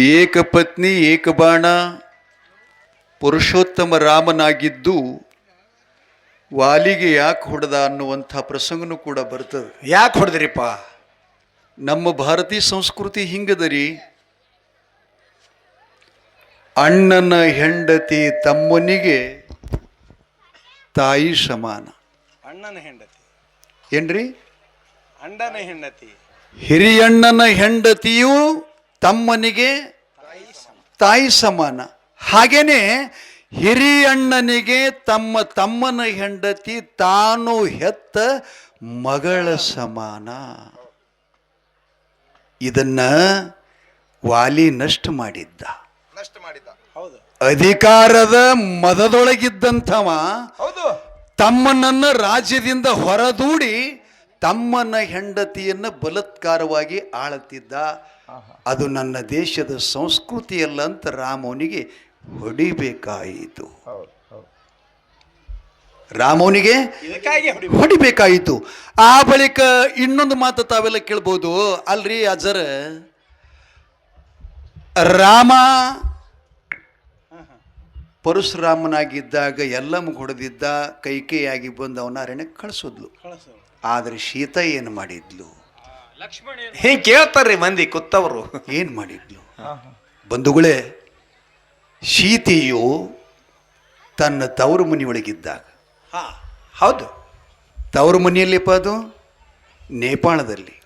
ಏಕಪತ್ನಿ ಏಕಬಾಣ ಪುರುಷೋತ್ತಮ ರಾಮನಾಗಿದ್ದು ವಾಲಿಗೆ ಯಾಕೆ ಹೊಡೆದ ಅನ್ನುವಂಥ ಪ್ರಸಂಗನೂ ಕೂಡ ಬರ್ತದೆ. ಯಾಕೆ ಹೊಡೆದ್ರಿಪ್ಪ? ನಮ್ಮ ಭಾರತೀಯ ಸಂಸ್ಕೃತಿ ಹಿಂಗದರಿ. ಅಣ್ಣನ ಹೆಂಡತಿ ತಮ್ಮನಿಗೆ ತಾಯಿ ಸಮಾನ. ಅಣ್ಣನ ಹೆಂಡತಿ. ಏನ್ರಿ? ಅಣ್ಣನ ಹೆಂಡತಿ. ಹಿರಿಯಣ್ಣನ ಹೆಂಡತಿಯು ತಮ್ಮನಿಗೆ ತಾಯಿ ಸಮಾನ. ಹಾಗೇನೆ ಹಿರಿಯಣ್ಣನಿಗೆ ತಮ್ಮ ತಮ್ಮನ ಹೆಂಡತಿ ತಾನು ಹೆತ್ತ ಮಗಳ ಸಮಾನ. ಇದನ್ನ ವಾಲಿ ನಷ್ಟ ಮಾಡಿದ್ದ. ನಷ್ಟ ಮಾಡಿದ್ದ. ಹೌದು. ಅಧಿಕಾರದ ಮದದೊಳಗಿದ್ದಂಥವ ಹೌದು. ತಮ್ಮನನ್ನ ರಾಜ್ಯದಿಂದ ಹೊರದೂಡಿ ತಮ್ಮನ ಹೆಂಡತಿಯನ್ನ ಬಲತ್ಕಾರವಾಗಿ ಆಳತ್ತಿದ್ದ ಅದು ನನ್ನ ದೇಶದ ಸಂಸ್ಕೃತಿಯಲ್ಲ ಅಂತ ರಾಮನಿಗೆ ಹೊಡಿಬೇಕಾಯಿತು. ರಾಮನಿಗೆ ಹೊಡಿಬೇಕಾಯಿತು. ಆ ಬಳಿಕ ಇನ್ನೊಂದು ಮಾತು ತಾವೆಲ್ಲ ಕೇಳ್ಬೋದು. ಅಲ್ರಿ ಅಜರ. ರಾಮ ಪರಶುರಾಮನಾಗಿದ್ದಾಗ ಎಲ್ಲಮ್ಮ ಹೊಡೆದಿದ್ದ ಕೈಕೇಯಾಗಿ ಬಂದು ಅವನ ಅರಣ್ಯಕ್ಕೆ ಕಳಿಸಿದ್ಲು. ಕಳಿಸು ಆದರೆ ಶೀತ ಏನು ಮಾಡಿದ್ಲು? ಹಿಂಗೆ ಕೇಳ್ತಾರ್ರಿ ಮಂದಿ ಕುತ್ತವರು ಏನು ಮಾಡಿದ್ಲು? ಬಂಧುಗಳೇ ಶೀತೆಯು ತನ್ನ ತವರು ಮನೆಯೊಳಗಿದ್ದಾಗ. ಹಾಂ. ಹೌದು. ತವರು ಮನೆಯಲ್ಲಿಪ್ಪ ಅದು? ನೇಪಾಳದಲ್ಲಿ.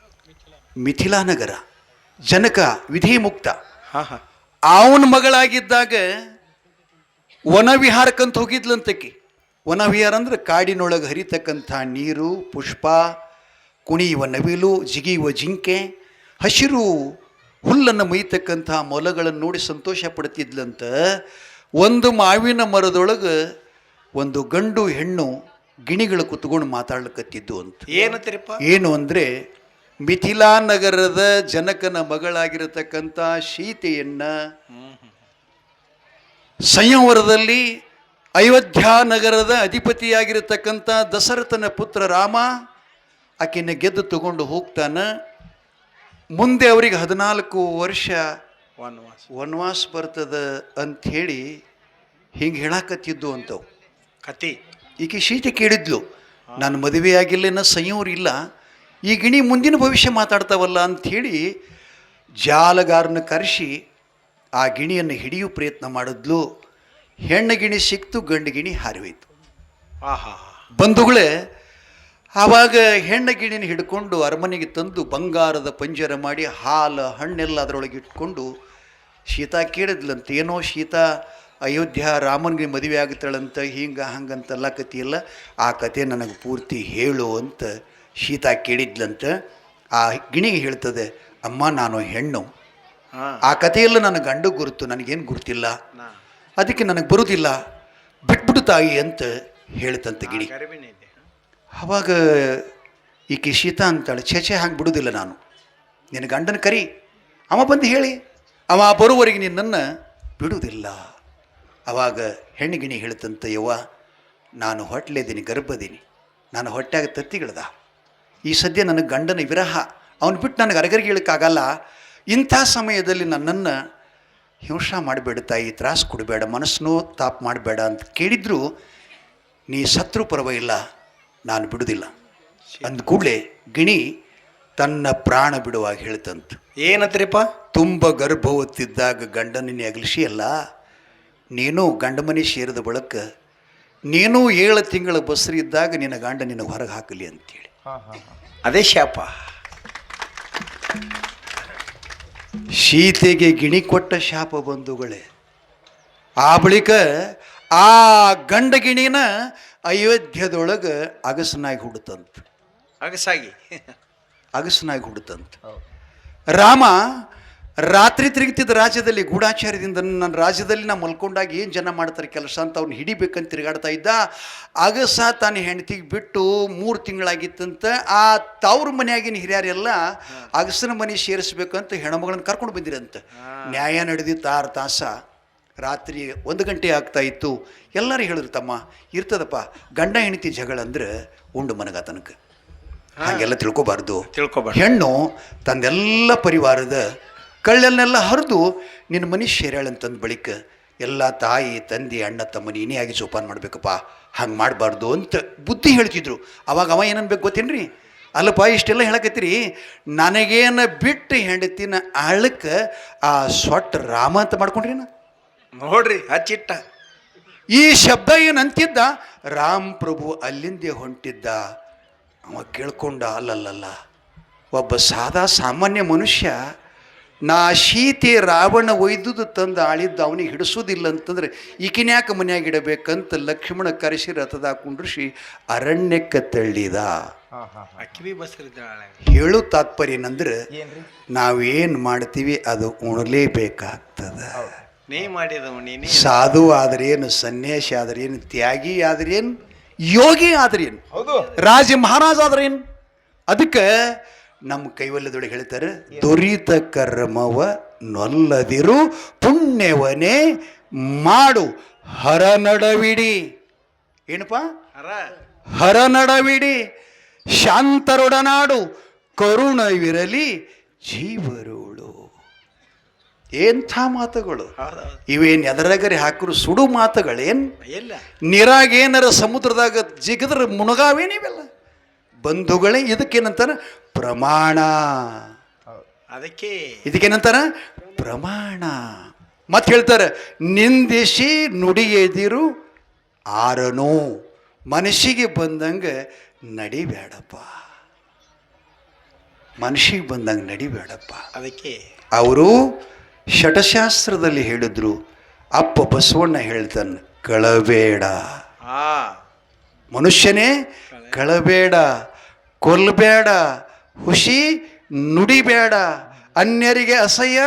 ಮಿಥಿಲಾ ನಗರ. ಜನಕ ವಿಧಿ ಮುಕ್ತ ಹಾ ಹಾ. ಅವನ ಮಗಳಾಗಿದ್ದಾಗ ವನವಿಹಾರಕ್ಕಂತ ಹೋಗಿದ್ಲಂತಕಿ ವನವಿಹಾರ ಅಂದ್ರೆ ಕಾಡಿನೊಳಗೆ ಹರಿತಕ್ಕಂಥ ನೀರು ಪುಷ್ಪ ಕುಣಿಯುವ ನವಿಲು ಜಿಗಿಯುವ ಜಿಂಕೆ ಹಸಿರು ಹುಲ್ಲನ್ನು ಮೈತಕ್ಕಂಥ ಮೊಲಗಳನ್ನು ನೋಡಿ ಸಂತೋಷ ಪಡ್ತಿದ್ಲಂತ ಒಂದು ಮಾವಿನ ಮರದೊಳಗೆ ಒಂದು ಗಂಡು ಹೆಣ್ಣು ಗಿಣಿಗಳು ಕುತ್ಕೊಂಡು ಮಾತಾಡ್ಲಿಕತ್ತಿದ್ದು ಅಂತ. ಏನಂತರಿಪ್ಪ ಏನು ಅಂದರೆ ಮಿಥಿಲಾ ನಗರದ ಜನಕನ ಮಗಳಾಗಿರತಕ್ಕಂಥ ಸೀತೆಯನ್ನು ಸಂಯವರದಲ್ಲಿ ಅಯೋಧ್ಯ ನಗರದ ಅಧಿಪತಿಯಾಗಿರತಕ್ಕಂಥ ದಶರಥನ ಪುತ್ರ ರಾಮ ಆಕೆನ ಗೆದ್ದು ತಗೊಂಡು ಹೋಗ್ತಾನೆ. ಮುಂದೆ ಅವರಿಗೆ ಹದಿನಾಲ್ಕು ವರ್ಷ ವನವಾಸ. ವನವಾಸ ಬರ್ತದ ಅಂಥೇಳಿ ಹಿಂಗೆ ಹೇಳಾಕತ್ತಿದ್ದು ಅಂತವು. ಕತೆ ಈಕೆ ಶೀತೆ ಕೇಳಿದ್ಲು ನಾನು ಮದುವೆ ಆಗಿಲ್ಲೇನ ಸಂಯೋರು ಇಲ್ಲ. ಈ ಗಿಣಿ ಮುಂದಿನ ಭವಿಷ್ಯ ಮಾತಾಡ್ತಾವಲ್ಲ ಅಂಥೇಳಿ ಜಾಲಗಾರನ ಕರೆಸಿ ಆ ಗಿಣಿಯನ್ನು ಹಿಡಿಯೋ ಪ್ರಯತ್ನ ಮಾಡಿದ್ಲು. ಹೆಣ್ಣು ಗಿಣಿ ಸಿಕ್ತು ಗಂಡಗಿಣಿ ಹಾರಿಹೋಯ್ತು. ಆಹಾ. ಬಂಧುಗಳೇ ಆವಾಗ ಹೆಣ್ಣು ಗಿಣಿನ ಹಿಡ್ಕೊಂಡು ಅರಮನೆಗೆ ತಂದು ಬಂಗಾರದ ಪಂಜರ ಮಾಡಿ ಹಾಲು ಹಣ್ಣೆಲ್ಲ ಅದರೊಳಗೆ ಇಟ್ಕೊಂಡು ಶೀತಾ ಕೇಳಿದ್ಲಂತ ಏನೋ ಸೀತಾ ಅಯೋಧ್ಯ ರಾಮನಿಗೆ ಮದುವೆ ಆಗ್ತಾಳಂತ ಹಿಂಗೆ ಹಂಗಂತೆಲ್ಲ ಕಥೆಯಲ್ಲ ಆ ಕತೆ ನನಗೆ ಪೂರ್ತಿ ಹೇಳು ಅಂತ ಸೀತಾ ಕೇಳಿದ್ಲಂತ. ಆ ಗಿಣಿಗೆ ಹೇಳ್ತದೆ ಅಮ್ಮ ನಾನು ಹೆಣ್ಣು. ಆ ಕಥೆಯಲ್ಲ ನನ್ನ ಗಂಡು ಗುರುತು ನನಗೇನು ಗುರುತಿಲ್ಲ. ಅದಕ್ಕೆ ನನಗೆ ಬರುವುದಿಲ್ಲ ಬಿಟ್ಬಿಡು ತಾಯಿ ಅಂತ ಹೇಳ್ತಂತೆ ಗಿಣಿ. ಅವಾಗ ಈಕೆ ಶೀತಾ ಅಂತಾಳೆ ಛೇ ಛೇ ಹಾಗೆ ಬಿಡುವುದಿಲ್ಲ ನಾನು. ನಿನ್ನ ಗಂಡನ ಕರಿ. ಅವ ಬಂದು ಹೇಳಿ. ಅವ ಬರುವವರೆಗೆ ನಿನ್ನನ್ನು ಬಿಡುವುದಿಲ್ಲ ಅವಾಗ ಹೆಣ್ಣಿಗಿಣಿ ಹೇಳ್ತಂತ ಯವ್ವ ನಾನು ಹೊಟ್ಲೇದೀನಿ ಗರ್ಭದೀನಿ. ನಾನು ಹೊಟ್ಯಾಗ ತತ್ತಿಗಿಳ್ದ. ಈ ಸದ್ಯ ನನಗೆ ಗಂಡನ ವಿರಹ. ಅವನು ಬಿಟ್ಟು ನನಗೆ ಅರಗರಿಗೆ ಹೇಳೋಕ್ಕಾಗಲ್ಲ ಇಂಥ ಸಮಯದಲ್ಲಿ ನನ್ನನ್ನು ಹಿಂಸಾ ಮಾಡಬೇಡ ತಾಯಿ ತ್ರಾಸು ಕೊಡಬೇಡ ಮನಸ್ಸನ್ನೂ ತಾಪ್ ಮಾಡಬೇಡ ಅಂತ ಕೇಳಿದ್ರು ನೀ ಸತ್ರು ಪರವಾಗಿಲ್ಲ ನಾನು ಬಿಡುವುದಿಲ್ಲ ಅಂದ ಕೂಡಲೇ ಗಿಣಿ ತನ್ನ ಪ್ರಾಣ ಬಿಡುವಾಗ ಹೇಳ್ತಂತ. ಏನತ್ರಿಪ್ಪ? ತುಂಬ ಗರ್ಭವತ್ತಿದ್ದಾಗ ಗಂಡನನ್ನೇ ಅಗಲಿಸಿ ಅಲ್ಲ ನೀನು ಗಂಡ ಮನೆ ಸೇರಿದ ಬಳಕ ನೀನು ಏಳು ತಿಂಗಳ ಬಸ್ರಿ ಇದ್ದಾಗ ನಿನ್ನ ಗಂಡ ನಿನಗೆ ಹೊರಗೆ ಹಾಕಲಿ ಅಂತೇಳಿ. ಅದೇ ಶಾಪ. ಸೀತೆಗೆ ಗಿಣಿ ಕೊಟ್ಟ ಶಾಪ ಬಂಧುಗಳೇ ಆ ಬಳಿಕ ಆ ಗಂಡ ಗಿಣಿನ ಅಯೋಧ್ಯದೊಳಗೆ ಅಗಸನಾಗಿ ಹುಡುತಂತ. ಅಗಸಾಗಿ. ಅಗಸನಾಗಿ ಹುಡುತಂತ. ರಾಮ ರಾತ್ರಿ ತಿರುಗ್ತಿದ್ದ ರಾಜ್ಯದಲ್ಲಿ ಗೂಢಾಚಾರ್ಯದಿಂದ ನನ್ನ ರಾಜ್ಯದಲ್ಲಿ ನಾನು ಮಲ್ಕೊಂಡಾಗ ಏನು ಜನ ಮಾಡ್ತಾರೆ ಕೆಲಸ ಅಂತ ಅವ್ನು ಹಿಡಿಬೇಕಂತ ತಿರುಗಾಡ್ತಾ ಇದ್ದ. ಅಗಸ ತಾನು ಹೆಂಡತಿಗೆ ಬಿಟ್ಟು ಮೂರು ತಿಂಗಳಾಗಿತ್ತಂತ. ಆ ತವ್ರ ಮನೆಯಾಗಿನ ಹಿರಿಯರೆಲ್ಲ ಅಗಸನ ಮನೆ ಸೇರಿಸ್ಬೇಕಂತ ಹೆಣ್ಮಗಳನ್ನ ಕರ್ಕೊಂಡು ಬಂದಿರಂತೆ. ನ್ಯಾಯ ನಡೆದಿತ್ತು ಆರು ತಾಸ. ರಾತ್ರಿ ಒಂದು ಗಂಟೆ ಆಗ್ತಾ ಇತ್ತು. ಎಲ್ಲರೂ ಹೇಳಿದ್ರು ತಮ್ಮ ಇರ್ತದಪ್ಪ ಗಂಡ ಹೆಂಡತಿ ಜಗಳ ಅಂದ್ರೆ ಉಂಡು ಮನಗ ತನಕ ಹಾಗೆಲ್ಲ ತಿಳ್ಕೊಬಾರ್ದು. ತಿಳ್ಕೊಬಾರ್ದು. ಹೆಣ್ಣು ತನ್ನೆಲ್ಲ ಪರಿವಾರದ ಕಳ್ಳನ್ನೆಲ್ಲ ಹರಿದು ನಿನ್ನ ಮನೆ ಸೇರ್ಯಾಳ ಅಂತಂದ ಬಳಿಕ ಎಲ್ಲ ತಾಯಿ ತಂದೆ ಅಣ್ಣ ತಮ್ಮ ನೀನೇ ಆಗಿ ಜೋಪಾನ ಮಾಡಬೇಕಪ್ಪ ಹಂಗೆ ಮಾಡಬಾರ್ದು ಅಂತ ಬುದ್ಧಿ ಹೇಳ್ತಿದ್ರು. ಅವಾಗ ಅವ ಏನನ್ಬೇಕು ಗೊತ್ತೇನ್ರಿ? ಅಲ್ಲಪ್ಪ ಇಷ್ಟೆಲ್ಲ ಹೇಳಕತ್ತೀರಿ? ನನಗೇನ ಬಿಟ್ಟು ಹೆಂಡತಿನ ಆಳಕ್ಕೆ ಆ ಸೊಟ್ಟ ರಾಮ ಅಂತ ಮಾಡ್ಕೊಂಡ್ರಿ ನಾ ನೋಡ್ರಿ ಹಚ್ಚಿಟ್ಟ ಈ ಶಬ್ದ ಏನು ಅಂತಿದ್ದ? ರಾಮ್ ಪ್ರಭು ಅಲ್ಲಿಂದೇ ಹೊಂಟಿದ್ದ. ಅವ ಕೇಳ್ಕೊಂಡ ಅಲ್ಲಲ್ಲಲ್ಲ ಒಬ್ಬ ಸಾದಾ ಸಾಮಾನ್ಯ ಮನುಷ್ಯ ನಾ ಶೀತೆ ರಾವಣ ಒಯ್ದುದು ತಂದು ಆಳಿದ್ದು ಅವನಿಗೆ ಹಿಡಿಸೋದಿಲ್ಲ ಅಂತಂದ್ರೆ ಈಕಿನ್ಯಾಕೆ ಮನ್ಯಾಗ ಇಡಬೇಕಂತ ಲಕ್ಷ್ಮಣ ಕರೆಸಿ ರಥದ ಕುಂಡ್ರಿಸಿ ಅರಣ್ಯಕ್ಕೆ ತಳ್ಳಿದ. ಹೇಳು ತಾತ್ಪರ್ಯ ಏನಂದ್ರೆ ನಾವೇನು ಮಾಡ್ತೀವಿ ಅದು ಉಣಲೇಬೇಕಾಗ್ತದೆ. ನೀ ಮಾಡಿದವ ನೀನೇ. ಸಾಧು ಆದ್ರೇನು ಸನ್ಯಾಸಿ ಆದ್ರೇನು ತ್ಯಾಗಿ ಆದ್ರೇನು ಯೋಗಿ ಆದ್ರೇನು ಹೌದು. ರಾಜ ಮಹಾರಾಜ ಆದ್ರೇನು ಅದಕ್ಕೆ ನಮ್ಮ ಕೈವಲ್ಯದೊಳಗೆ ಹೇಳ್ತಾರೆ ದುರಿತ ಕರ್ಮವ ನೊಲ್ಲದಿರು ಪುಣ್ಯವನೇ ಮಾಡು. ಹರ ನಡವಿಡಿ. ಏನಪ್ಪ? ಹರ. ನಡವಿಡಿ. ಶಾಂತರೊಡನಾಡು. ಕರುಣವಿರಲಿ ಜೀವರುಳು. ಎಂಥ ಮಾತುಗಳು. ಇವೇನು ಎದರಗರಿ ಹಾಕರು ಸುಡು ಮಾತುಗಳೇನು? ನೀರಾಗೇನರ ಸಮುದ್ರದಾಗ ಜಿಗದ್ರ ಮುಣಗಾವೇನಿವೆಲ್ಲ? ಬಂಧುಗಳೇ ಇದಕ್ಕೇನಂತಾರ? ಪ್ರಮಾಣ. ಅದಕ್ಕೆ ಇದಕ್ಕೇನಂತಾರ? ಪ್ರಮಾಣ. ಮತ್ತೆ ಹೇಳ್ತಾರೆ ನಿಂದಿಸಿ ನುಡಿಯದಿರು ಆರನು. ಮನಸ್ಸಿಗೆ ಬಂದಂಗೆ ನಡಿಬೇಡಪ್ಪ. ಮನಸ್ಸಿಗೆ ಬಂದಂಗೆ ನಡಿಬೇಡಪ್ಪ. ಅದಕ್ಕೆ ಅವರು ಷಟಶಾಸ್ತ್ರದಲ್ಲಿ ಹೇಳಿದ್ರು ಅಪ್ಪ ಬಸವಣ್ಣ ಹೇಳ್ತಾನೆ ಕಳಬೇಡ. ಮನುಷ್ಯನೇ ಕಳಬೇಡ. ಕೊಲ್ಲಬೇಡ ಹುಷಿ ನುಡಿಬೇಡ ಅನ್ಯರಿಗೆ ಅಸಹ್ಯ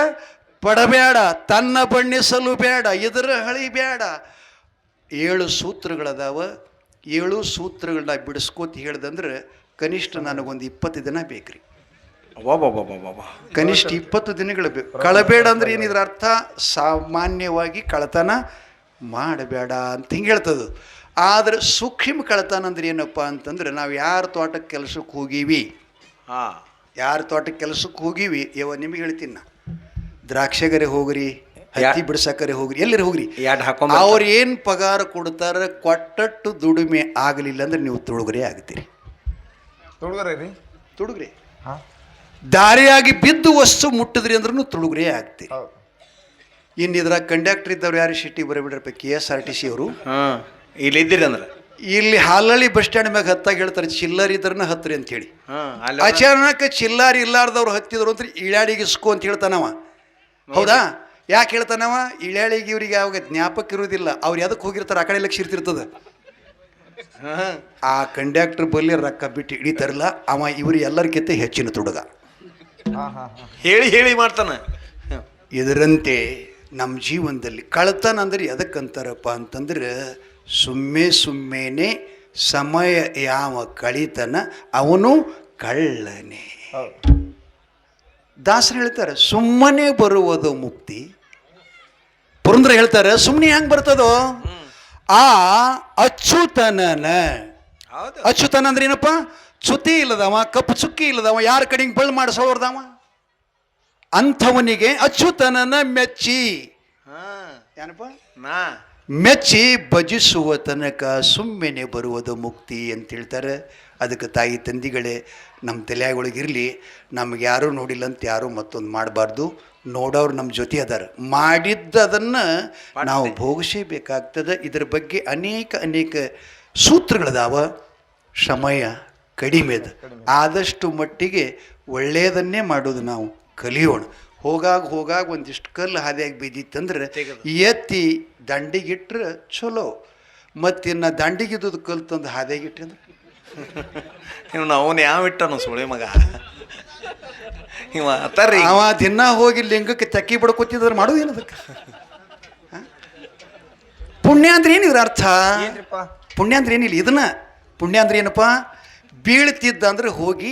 ಪಡಬೇಡ ತನ್ನ ಬಣ್ಣಿಸಲು ಬೇಡ ಇದರ ಹಳಿಬೇಡ ಏಳು ಸೂತ್ರಗಳದಾವ ಏಳು ಸೂತ್ರಗಳನ್ನ ಬಿಡಿಸ್ಕೋತ ಹೇಳ್ದಂದ್ರೆ ಕನಿಷ್ಠ ನನಗೊಂದು ಇಪ್ಪತ್ತು ದಿನ ಬೇಕ್ರಿ. ಕನಿಷ್ಠ ಇಪ್ಪತ್ತು ದಿನಗಳು ಬೇಕು. ಕಳಬೇಡ ಅಂದ್ರೆ ಏನಿದ್ರ ಅರ್ಥ? ಸಾಮಾನ್ಯವಾಗಿ ಕಳತನ ಮಾಡಬೇಡ ಅಂತ ಹಿಂಗೆ ಹೇಳ್ತದು. ಆದ್ರೆ ಸೂಕ್ಷ್ಮ ಕಳತನ ಅಂದ್ರೆ ಏನಪ್ಪ ಅಂತಂದ್ರೆ ನಾವು ಯಾರ ತೋಟಕ್ಕೆ ಕೆಲಸಕ್ಕೆ ಹೋಗೀವಿ? ಹಾಂ. ಯಾರ ತೋಟಕ್ಕೆ ಕೆಲಸಕ್ಕೆ ಹೋಗೀವಿ? ಯಾವ ನಿಮಗೆ ಹೇಳ್ತೀನಿ ನಾ. ದ್ರಾಕ್ಷೆಗರೆ ಹೋಗ್ರಿ ಹತ್ತಿ ಬಿಡ್ಸಕರೆ ಹೋಗ್ರಿ ಎಲ್ಲರೂ ಹೋಗ್ರಿ? ಎರಡು ಹಾಕೊಂಡು ಅವ್ರು ಏನು ಪಗಾರ ಕೊಡ್ತಾರೆ ಕೊಟ್ಟಟ್ಟು ದುಡಿಮೆ ಆಗಲಿಲ್ಲ ಅಂದ್ರೆ ನೀವು ತುಳುಗರೆ ಆಗ್ತೀರಿ. ತುಳುಗರೆ ರೀ? ತುಡುಗ್ರಿ ಹಾ. ದಾರಿಯಾಗಿ ಬಿದ್ದು ವಸ್ತು ಮುಟ್ಟಿದ್ರಿ ಅಂದ್ರೂ ತುಳುಗ್ರೆ ಆಗ್ತೀರಿ. ಹೌದು. ಇನ್ನು ಇದ್ರಾಗ ಕಂಡಕ್ಟರ್ ಇದ್ದವ್ರು ಯಾರು? City ಬರಬಿಡ್ರಪ್ಪ K S R T C ಅವರು. ಹಾ. ಇಲ್ಲಿ ಇದ್ದೀರಿ ಅಂದ್ರೆ? ಇಲ್ಲಿ ಹಾಲಳ್ಳಿ ಬಸ್ ಸ್ಟ್ಯಾಂಡ್ ಮ್ಯಾಗ ಹತ್ತಾಗ ಹೇಳ್ತಾರೆ ಚಿಲ್ಲರ್ ಇದ್ರನ್ನ ಹತ್ತಿರಿ ಅಂತ ಹೇಳಿ. ಅಚಾನಕ ಚಿಲ್ಲಾರಿ ಇಲ್ಲಾರ್ದವ್ರು ಹತ್ತಿದ್ರು ಅಂತ ಇಳ್ಯಾಡಿಗಿಸ್ಕೊ ಅಂತ ಹೇಳ್ತಾನವ. ಹೌದಾ. ಯಾಕೆ ಹೇಳ್ತಾನವ? ಇಳ್ಯಾಳಿಗೆ ಇವ್ರಿಗೆ ಯಾವಾಗ ಜ್ಞಾಪಕ ಇರುವುದಿಲ್ಲ ಅವ್ರು ಎದಕ್ಕೆ ಹೋಗಿರ್ತಾರೆ? ಆ ಕಡೆ ಲಕ್ಷ ಇರ್ತಿರ್ತದ. ಹಾ. ಆ ಕಂಡಕ್ಟರ್ ಬಲ್ಲಿ ರೊಕ್ಕ ಬಿಟ್ಟು ಹಿಡಿತಾರಲ್ಲ ಅವ ಇವ್ರು ಎಲ್ಲರಿಗಿಂತ ಹೆಚ್ಚಿನ ತುಡುಗ. ಹೇಳಿ ಹೇಳಿ ಮಾಡ್ತಾನೆ. ಇದರಂತೆ ನಮ್ಮ ಜೀವನದಲ್ಲಿ ಕಳ್ತನ ಅಂದ್ರೆ ಎದಕ್ಕಂತಾರಪ್ಪ ಅಂತಂದ್ರೆ ಸುಮ್ಮನೆ ಸುಮ್ಮೆನೆ ಸಮಯ ಯಾವ ಕಳಿತನ ಅವನು ಕಳ್ಳನೆ. ದಾಸರು ಹೇಳ್ತಾರೆ ಸುಮ್ಮನೆ ಬರುವುದು ಮುಕ್ತಿ. ಪುರಂದ್ರ ಹೇಳ್ತಾರೆ ಸುಮ್ಮನೆ ಹೆಂಗೆ ಬರ್ತದೋ? ಆ ಅಚ್ಚುತನನ. ಅಚ್ಚುತನ ಅಂದ್ರೆ ಏನಪ್ಪ? ಚುತಿ ಇಲ್ಲದವ ಕಪ್ಪು ಚುಕ್ಕಿ ಇಲ್ಲದವ ಯಾರ ಕಡೆಗೆ ಬಳ್ಳು ಮಾಡಿಸೋರ್ದವ ಅಂಥವನಿಗೆ ಅಚ್ಚುತನನ ಮೆಚ್ಚಿ. ಹಾ. ಏನಪ್ಪ? ನಾ. ಮೆಚ್ಚಿ ಭಜಿಸುವ ತನಕ ಸುಮ್ಮನೆ ಬರುವುದು ಮುಕ್ತಿ ಅಂತ ಹೇಳ್ತಾರೆ. ಅದಕ್ಕೆ ತಾಯಿ ತಂದಿಗಳೇ ನಮ್ಮ ತಲೆಯಾಗೊಳಗಿರಲಿ ನಮ್ಗೆ ಯಾರೂ ನೋಡಿಲ್ಲ ಅಂತ ಯಾರೂ ಮತ್ತೊಂದು ಮಾಡಬಾರ್ದು. ನೋಡೋರು ನಮ್ಮ ಜೊತೆ ಅದಾರ. ಮಾಡಿದ್ದದನ್ನು ನಾವು ಭೋಗಿಸಬೇಕಾಗ್ತದೆ. ಇದರ ಬಗ್ಗೆ ಅನೇಕ ಅನೇಕ ಸೂತ್ರಗಳದಾವ. ಸಮಯ ಕಡಿಮೆದ. ಆದಷ್ಟು ಮಟ್ಟಿಗೆ ಒಳ್ಳೆಯದನ್ನೇ ಮಾಡೋದು ನಾವು ಕಲಿಯೋಣ. ಹೋಗಾಗ ಹೋಗಾಗ ಒಂದಿಷ್ಟು ಕಲ್ಲು ಹಾದಿಯಾಗಿ ಬಿದ್ದಿತ್ತಂದ್ರೆ. ಎತ್ತಿ ದಂಡಿಗಿಟ್ರೆ ಚಲೋ. ಮತ್ತಿನ್ನು ದಂಡಿಗಿದ್ದು ಕಲ್ಲು ತಂದು ಹಾದಿಯಾಗಿಟ್ರಿ ಅಂದ್ರೆ ಇವ್ನು ಅವನು ಯಾವ ಇಟ್ಟನು ಸುಳಿ ಮಗ. ಇವ ಅತ್ತಾರ್ರಿ ಅವ ದಿನ ಹೋಗಿ ಲಿಂಗಕ್ಕೆ ಚಕ್ಕಿ ಬಡ್ಕೊತಿದ್ರೆ ಮಾಡೋದೇನು ಅದಕ್ಕೆ? ಪುಣ್ಯ ಅಂದ್ರೆ ಏನಿದ್ರ ಅರ್ಥ? ಏನ್ರಿಪ್ಪ? ಪುಣ್ಯ ಅಂದ್ರೆ ಏನಿಲ್ಲ ಇದನ್ನ. ಪುಣ್ಯ ಅಂದ್ರೆ ಏನಪ್ಪ? ಬೀಳ್ತಿದ್ದ ಅಂದ್ರೆ ಹೋಗಿ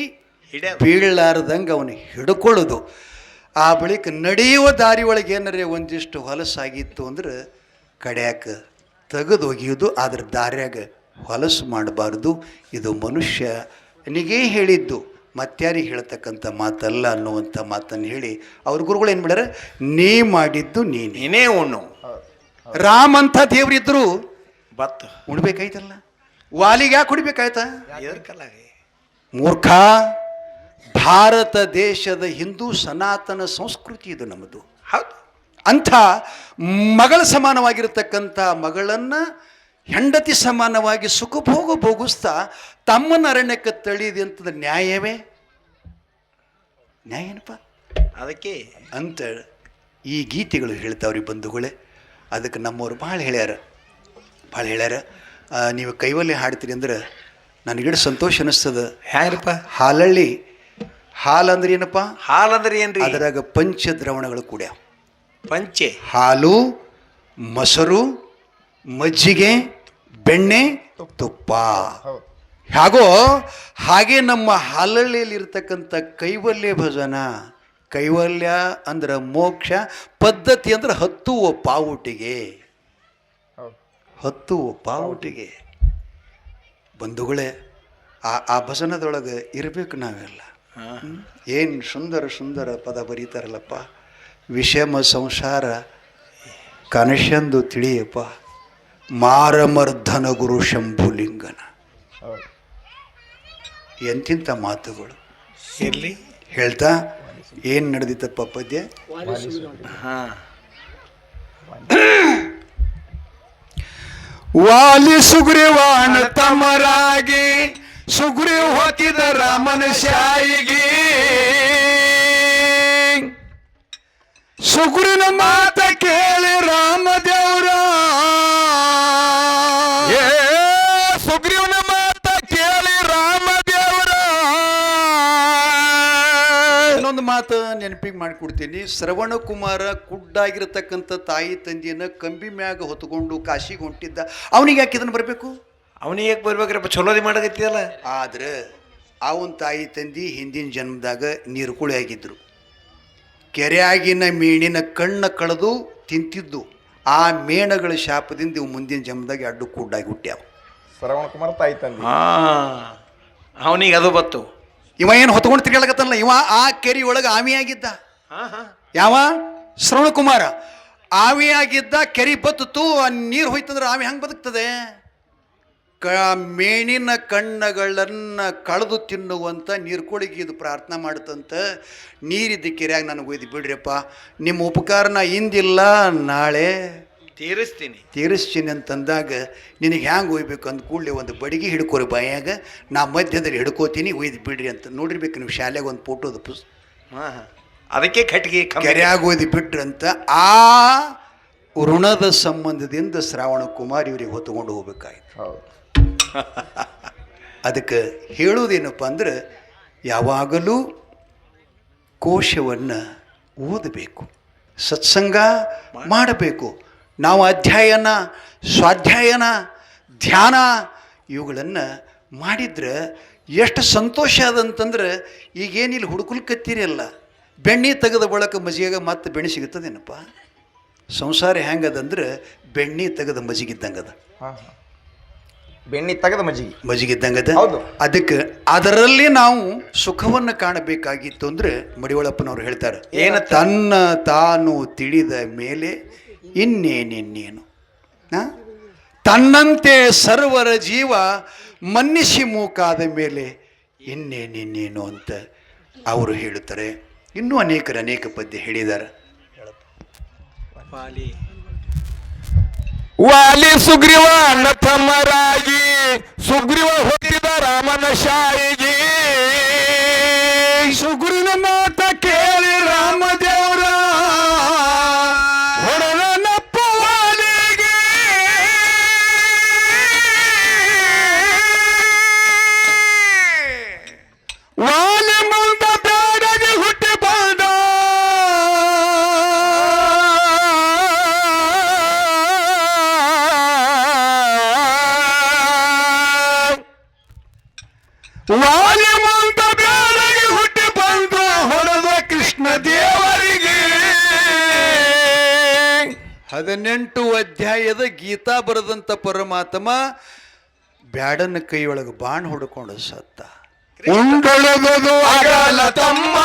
ಬೀಳಲಾರ್ದಂಗೆ ಅವನು ಹಿಡ್ಕೊಳ್ಳೋದು. ಆ ಬಳಿಕ ನಡೆಯುವ ದಾರಿ ಒಳಗೆ ಏನಾರೇ ಒಂದಿಷ್ಟು ಹೊಲಸಾಗಿತ್ತು ಅಂದ್ರೆ ಕಡ್ಯಾಕ ತೆಗೆದು ಒಗೆಯೋದು ಅದ್ರ ದಾರ್ಯಾಗ ಹೊಲಸು ಮಾಡಬಾರ್ದು. ಇದು ಮನುಷ್ಯನಿಗೇ ಹೇಳಿದ್ದು. ಮತ್ಯಾರಿಗೆ ಹೇಳ್ತಕ್ಕಂಥ ಮಾತಲ್ಲ ಅನ್ನುವಂಥ ಮಾತನ್ನು ಹೇಳಿ ಅವ್ರ ಗುರುಗಳು ಏನು ಮಾಡ್ಯಾರ? ನೀ ಮಾಡಿದ್ದು ನೀನೇ. ನೀನೇ ಉಣ್ಣು. ರಾಮ್ ಅಂತ ದೇವರಿದ್ರು ಬತ್ ಉಣ್ಬೇಕಾಯ್ತಲ್ಲ? ವಾಲಿಗೆ ಯಾಕೆ ಕುಡಿಬೇಕಾಯ್ತಾ ಮೂರ್ಖ. ಭಾರತ ದೇಶದ ಹಿಂದೂ ಸನಾತನ ಸಂಸ್ಕೃತಿ ಇದು ನಮ್ಮದು. ಹೌದು. ಅಂಥ ಮಗಳ ಸಮಾನವಾಗಿರತಕ್ಕಂಥ ಮಗಳನ್ನು ಹೆಂಡತಿ ಸಮಾನವಾಗಿ ಸುಖಭೋಗ ಭೋಗಿಸ್ತಾ ತಮ್ಮನ ಅರಣ್ಯಕ್ಕೆ ತಳಿದೆ ಅಂತದ ನ್ಯಾಯವೇ? ನ್ಯಾಯ ಏನಪ್ಪ? ಅದಕ್ಕೆ ಅಂತ ಈ ಗೀತೆಗಳು ಹೇಳ್ತಾವ್ರಿ ಬಂಧುಗಳೇ. ಅದಕ್ಕೆ ನಮ್ಮವ್ರು ಭಾಳ ಹೇಳ್ಯಾರ. ಭಾಳ ಹೇಳ್ಯಾರ. ನೀವು ಕೈವಲ್ಲಿ ಹಾಡ್ತೀರಿ ಅಂದ್ರೆ ನನಗಿಡ ಸಂತೋಷ ಅನಿಸ್ತದ. ಹ್ಯಾರಪ್ಪ ಹಾಲಳ್ಳಿ ಹಾಲು ಅಂದ್ರೆ ಏನಪ್ಪ? ಹಾಲು ಅಂದ್ರೆ ಏನ್ರಿ? ಅದರಾಗ ಪಂಚದ್ರವಣಗಳು ಕೂಡ ಪಂಚೆ. ಹಾಲು ಮೊಸರು ಮಜ್ಜಿಗೆ ಬೆಣ್ಣೆ ತುಪ್ಪ. ಹಾಗೋ ಹಾಗೆ ನಮ್ಮ ಹಾಲಳ್ಳಿಯಲ್ಲಿರ್ತಕ್ಕಂಥ ಕೈವಲ್ಯ ಭಜನ ಕೈವಲ್ಯ ಅಂದ್ರೆ ಮೋಕ್ಷ ಪದ್ಧತಿ ಅಂದ್ರೆ ಹತ್ತುವ ಪಾವುಟಿಗೆ. ಹೌದು ಹತ್ತುವ ಪಾವುಟಿಗೆ. ಬಂಧುಗಳೇ ಆ ಆ ಭಜನದೊಳಗೆ ಇರಬೇಕು ನಾವೆಲ್ಲ. ಏನು ಸುಂದರ ಸುಂದರ ಪದ ಬರೀತಾರಲ್ಲಪ್ಪ. ವಿಷಮ ಸಂಸಾರ ಕನಶಂದು ತಿಳಿಯಪ್ಪ. ಮಾರಮರ್ಧನ ಗುರು ಶಂಭುಲಿಂಗನ ಎಂತಿಂಥ ಮಾತುಗಳು. ಇಲ್ಲಿ ಹೇಳ್ತಾ, ಏನು ನಡೆದಿತ್ತಪ್ಪ ಪದ್ಯ? ಹಾ ವಾಲಿ ಸುಗ್ರೀವಾಣ ತಮರಾಗಿ ಸುಗ್ರೀವ್ ಹೋತಿದ ರಾಮನ ಶಾಯಿಗೆ. ಸುಗ್ರಿನ ಮಾತ ಕೇಳಿ ರಾಮದೇವ್ರ. ಏ, ಸುಗ್ರೀವನ ಮಾತ ಕೇಳಿ ರಾಮದೇವ್ರ. ಇನ್ನೊಂದು ಮಾತು ನೆನಪಿಗೆ ಮಾಡಿಕೊಡ್ತೀನಿ. ಶ್ರವಣ ಕುಮಾರ ಕುಡ್ಡಾಗಿರತಕ್ಕಂಥ ತಾಯಿ ತಂದೆಯನ್ನ ಕಂಬಿ ಮ್ಯಾಗ ಹೊತ್ಕೊಂಡು ಕಾಶಿಗೆ ಹೊಂಟಿದ್ದ. ಅವನಿಗೆ ಯಾಕೆ ಇದನ್ನು ಬರಬೇಕು? ಅವನಿಗೆ ಯಾಕೆ ಬರ್ಬೇಕ್ರಪ್ಪ ಚಲೋದಿ ಮಾಡಕತ್ತಿಯಲ್ಲ ಆದ್ರೆ ಅವನ ತಾಯಿ ತಂದಿ ಹಿಂದಿನ ಜನ್ಮದಾಗ ನೀರುಕುಳಿ ಆಗಿದ್ರು ಕೆರೆಯಾಗಿನ ಮೀನಿನ ಕಣ್ಣ ಕಳೆದು ತಿಂತಿದ್ದು. ಆ ಮೇಣಗಳ ಶಾಪದಿಂದ ಇವು ಮುಂದಿನ ಜನ್ಮದಾಗ ಅಡ್ಡು ಕೂಡಾಗಿ ಹುಟ್ಟ್ಯಾವ. ಶ್ರವಣ ಕುಮಾರ್ ತಾಯಿ ತಂದಿ. ಹಾ ಅವನಿಗೆ ಅದು ಬತ್ತು. ಇವ ಏನು ಹೊತ್ಕೊಂಡು ತಿರ್ಗಾಳಕತ್ತಲ್ಲ ಇವ ಆ ಕೆರೆ ಒಳಗೆ ಆಮಿಯಾಗಿದ್ದ ಹಾ ಹಾ. ಯಾವ? ಶ್ರವಣಕುಮಾರ ಆವಿಯಾಗಿದ್ದ ಕೆರೆ ಬತ್ತು ಆ ನೀರು ಹೋಯ್ತಂದ್ರೆ ಆವಿ ಹೆಂಗೆ ಬದುಕ್ತದೆ? ಕ ಮೇಣಿನ ಕಣ್ಣುಗಳನ್ನು ಕಳೆದು ತಿನ್ನುವಂಥ ನೀರ್ಕೊಳಿಗೆ ಇದು ಪ್ರಾರ್ಥನೆ ಮಾಡುತ್ತಂತ ನೀರಿದ್ದ ಕೆರೆಯಾಗ ನನಗೆ ಒಯ್ದು ಬಿಡ್ರಿಯಪ್ಪ ನಿಮ್ಮ ಉಪಕಾರನ ಇಂದಿಲ್ಲ ನಾಳೆ ತೀರಿಸ್ತೀನಿ. ತೀರಿಸ್ತೀನಿ ಅಂತಂದಾಗ ನಿನಗೆ ಹ್ಯಾಂಗೆ ಒಯ್ಬೇಕು ಅಂದ ಕೂಡಲಿ ಒಂದು ಬಡಿಗೆ ಹಿಡ್ಕೊರಿ ಬಾಯಾಗ ನಾ ಮಧ್ಯದಲ್ಲಿ ಹಿಡ್ಕೋತೀನಿ ಒಯ್ದು ಬಿಡ್ರಿ ಅಂತ. ನೋಡಿರ್ಬೇಕು ನೀವು ಶಾಲೆಗೆ ಒಂದು ಫೋಟೋದ ಪುಸ್ ಹಾ ಹಾ. ಅದಕ್ಕೆ ಕಟ್ಟಿಗೆ. ಕೆರೆಯಾಗ ಒಯ್ದು ಬಿಟ್ರಂತ ಆ ಋಣದ ಸಂಬಂಧದಿಂದ ಶ್ರಾವಣ ಕುಮಾರ್ ಇವರಿಗೆ ಹೊತ್ತುಕೊಂಡು ಹೋಗ್ಬೇಕಾಯ್ತು. ಹೌದು. ಅದಕ್ಕೆ ಹೇಳೋದೇನಪ್ಪ ಅಂದ್ರೆ, ಯಾವಾಗಲೂ ಕೋಶವನ್ನು ಓದಬೇಕು, ಸತ್ಸಂಗ ಮಾಡಬೇಕು. ನಾವು ಅಧ್ಯಯನ, ಸ್ವಾಧ್ಯಾಯನ, ಧ್ಯಾನ ಇವುಗಳನ್ನು ಮಾಡಿದ್ರೆ ಎಷ್ಟು ಸಂತೋಷ ಅದಂತಂದ್ರೆ ಈಗೇನಿಲ್ಲ ಹುಡುಕಲ್ಕತ್ತೀರಲ್ಲ ಬೆಣ್ಣೆ ತೆಗೆದ ಬಳಕ ಮಜಿಯಾಗ ಮತ್ತೆ ಬೆಣ್ಣೆ ಸಿಗುತ್ತದೇನಪ್ಪ? ಸಂಸಾರ ಹೆಂಗದಂದ್ರೆ ಬೆಣ್ಣೆ ತೆಗೆದ ಮಜಿಗಿದ್ದಂಗದ ಹಾ. ಬೆಣ್ಣಿ ತೆಗೆದ ಮಜ್ಜಿಗೆ. ಮಜ್ಜಿಗೆ ಹೌದು. ಅದಕ್ಕೆ ಅದರಲ್ಲಿ ನಾವು ಸುಖವನ್ನು ಕಾಣಬೇಕಾಗಿತ್ತು ಅಂದ್ರೆ ಮಡಿವಳಪ್ಪನವ್ರು ಹೇಳ್ತಾರೆ ಏನ ತನ್ನ ತಾನು ತಿಳಿದ ಮೇಲೆ ಇನ್ನೇನಿನ್ನೇನು? ತನ್ನಂತೆ ಸರ್ವರ ಜೀವ ಮನ್ನಿಸಿ ಮೂಕಾದ ಮೇಲೆ ಇನ್ನೇನಿನ್ನೇನು ಅಂತ ಅವರು ಹೇಳುತ್ತಾರೆ. ಇನ್ನೂ ಅನೇಕರು ಅನೇಕ ಪದ್ಯ ಹೇಳಿದ್ದಾರೆ. ಪಾಲಿ ವಾಲಿ ಸುಗ್ರೀವ ತಮ್ಮರಾಗಿ ಸುಗ್ರೀವ ಹೊತ್ತಿದ ರಾಮನ ಶಾಯಿಗೆ ಸುಗ್ರೀವ ಹುಟ್ಟಿ ದೇವರಿಗೆ. ಹದಿನೆಂಟು ಅಧ್ಯಾಯದ ಗೀತಾ ಬರೆದಂತ ಪರಮಾತ್ಮ ಬ್ಯಾಡನ ಕೈಯೊಳಗೆ ಬಾಣ್ ಹುಡ್ಕೊಂಡು ಸತ್ತ. ಉಂಗಳದು ಅಗಲ ತಮ್ಮ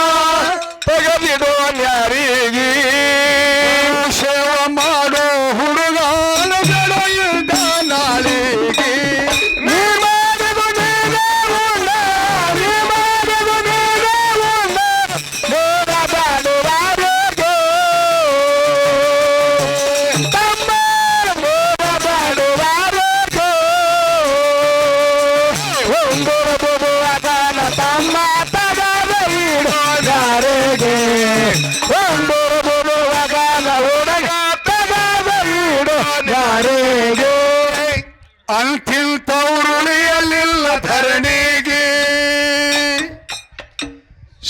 ತೆಗೆದಿಡೋ ಯಾರೇ ಅಂಥಿಂಥವರುಳಿಯಲಿಲ್ಲ ಧರಣಿಗೆ.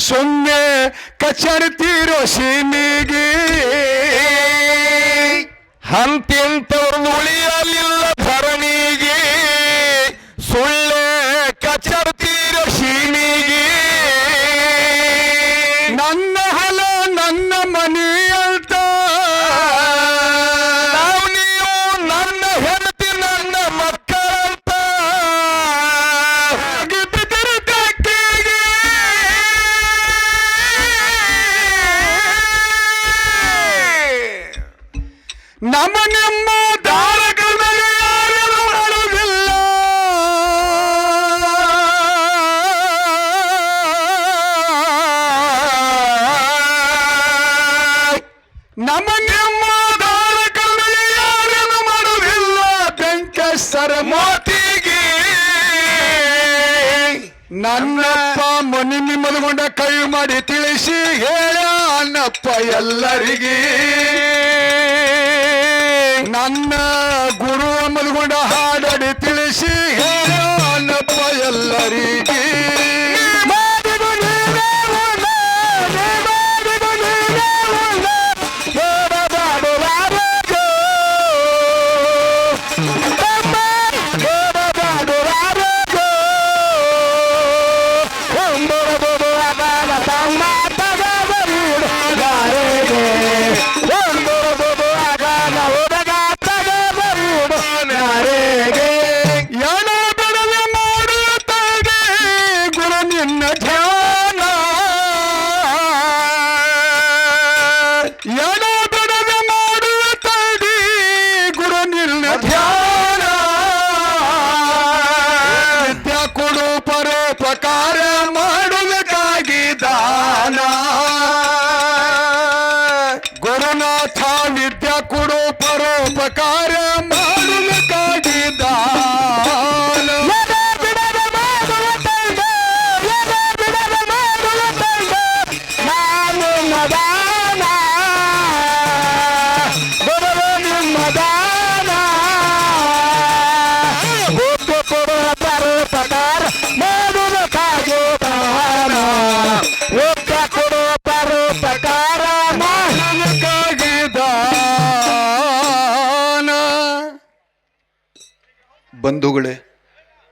ಸುಮ್ಮನೆ ಕಚರ್ತಿರೋ ಸೀಮಿಗೆ. ಅಂತಿಂತ ಮನಗೊಂಡ ಕೈ ಮಾಡಿ ತಿಳಿಸಿ ಹೇಳ ಅನ್ನಪ್ಪ ಎಲ್ಲರಿಗೆ. ನನ್ನ ಗುರು ಮನಗೊಂಡ ಹಾಡಡಿ ತಿಳಿಸಿ ಹೇಳ ಅನ್ನಪ್ಪ ಎಲ್ಲರಿಗೆ. ಬಂಧುಗಳೇ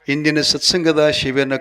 ಇಂದಿನ ಸತ್ಸಂಗದ ಶಿವನ